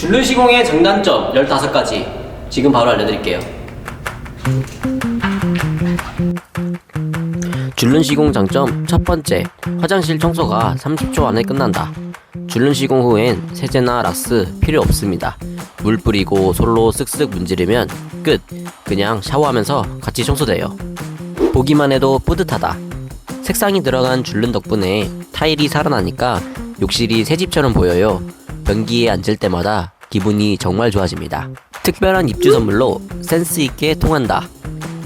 줄눈 시공의 장단점 15가지 지금 바로 알려드릴게요. 줄눈 시공 장점 첫 번째 화장실 청소가 30초 안에 끝난다. 줄눈 시공 후엔 세제나 락스 필요 없습니다. 물 뿌리고 솔로 쓱쓱 문지르면 끝. 그냥 샤워하면서 같이 청소돼요. 보기만 해도 뿌듯하다. 색상이 들어간 줄눈 덕분에 타일이 살아나니까 욕실이 새 집처럼 보여요. 변기에 앉을 때마다 기분이 정말 좋아집니다. 특별한 입주 선물로 센스 있게 통한다.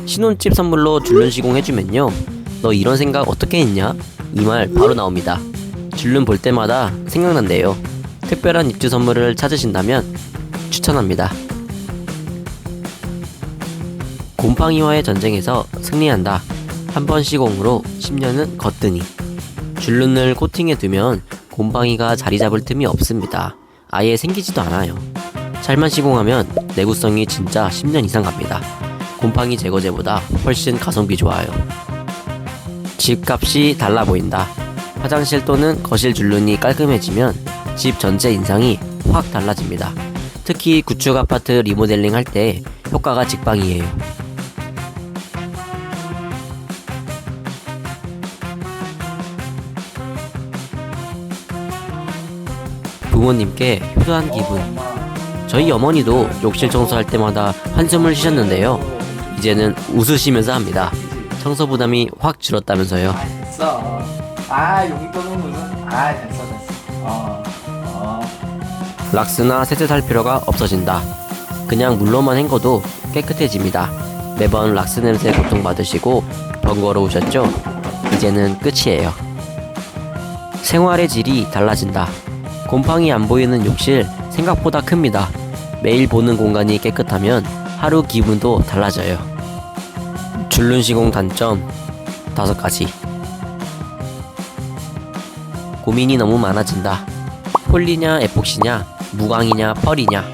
신혼집 선물로 줄눈 시공 해주면요. 너 이런 생각 어떻게 했냐? 이 말 바로 나옵니다. 줄눈 볼 때마다 생각난대요. 특별한 입주 선물을 찾으신다면 추천합니다. 곰팡이와의 전쟁에서 승리한다. 한 번 시공으로 10년은 거뜬히. 줄눈을 코팅해 두면 곰팡이가 자리 잡을 틈이 없습니다. 아예 생기지도 않아요. 잘만 시공하면 내구성이 진짜 10년 이상 갑니다. 곰팡이 제거제보다 훨씬 가성비 좋아요. 집값이 달라 보인다. 화장실 또는 거실 줄눈이 깔끔해지면 집 전체 인상이 확 달라집니다. 특히 구축 아파트 리모델링 할 때 효과가 직방이에요. 부모님께 효도한 기분. 저희 어머니도 욕실 청소할 때마다 한숨을 쉬셨는데요. 이제는 웃으시면서 합니다. 청소 부담이 확 줄었다면서요. 됐어. 아 무슨 아 됐어 됐어. 어. 어. 락스나 세제 살 필요가 없어진다. 그냥 물로만 헹궈도 깨끗해집니다. 매번 락스 냄새 고통받으시고 번거로우셨죠? 이제는 끝이에요. 생활의 질이 달라진다. 곰팡이 안 보이는 욕실 생각보다 큽니다. 매일 보는 공간이 깨끗하면 하루 기분도 달라져요. 줄눈 시공 단점 다섯 가지. 고민이 너무 많아진다. 폴리냐 에폭시냐 무광이냐 펄이냐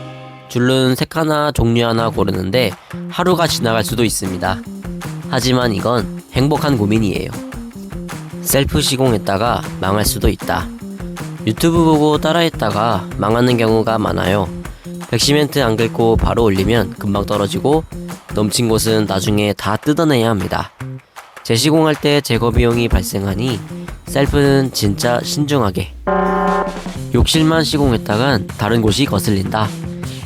줄눈 색 하나 종류 하나 고르는데 하루가 지나갈 수도 있습니다. 하지만 이건 행복한 고민이에요. 셀프 시공했다가 망할 수도 있다. 유튜브 보고 따라했다가 망하는 경우가 많아요. 백시멘트 안 긁고 바로 올리면 금방 떨어지고 넘친 곳은 나중에 다 뜯어내야 합니다. 재시공할 때 제거 비용이 발생하니 셀프는 진짜 신중하게 욕실만 시공했다간 다른 곳이 거슬린다.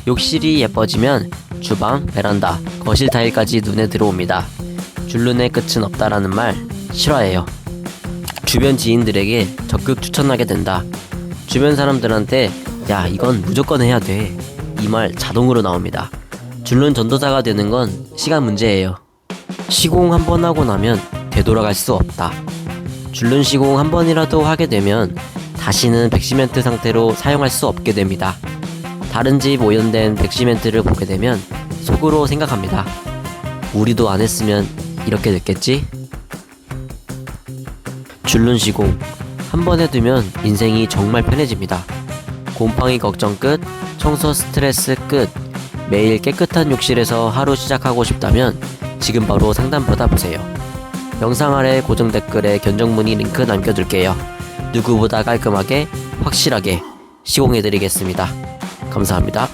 욕실이 예뻐지면 주방, 베란다, 거실 타일까지 눈에 들어옵니다. 줄눈의 끝은 없다라는 말 싫어해요. 주변 지인들에게 적극 추천하게 된다. 주변 사람들한테 야 이건 무조건 해야 돼. 이 말 자동으로 나옵니다. 줄눈 전도사가 되는 건 시간 문제예요. 시공 한 번 하고 나면 되돌아갈 수 없다. 줄눈 시공 한 번이라도 하게 되면 다시는 백시멘트 상태로 사용할 수 없게 됩니다. 다른 집 오염된 백시멘트를 보게 되면 속으로 생각합니다. 우리도 안 했으면 이렇게 됐겠지? 줄눈 시공 한 번 해두면 인생이 정말 편해집니다. 곰팡이 걱정 끝, 청소 스트레스 끝, 매일 깨끗한 욕실에서 하루 시작하고 싶다면 지금 바로 상담 받아보세요. 영상 아래 고정 댓글에 견적문의 링크 남겨둘게요. 누구보다 깔끔하게, 확실하게 시공해드리겠습니다. 감사합니다.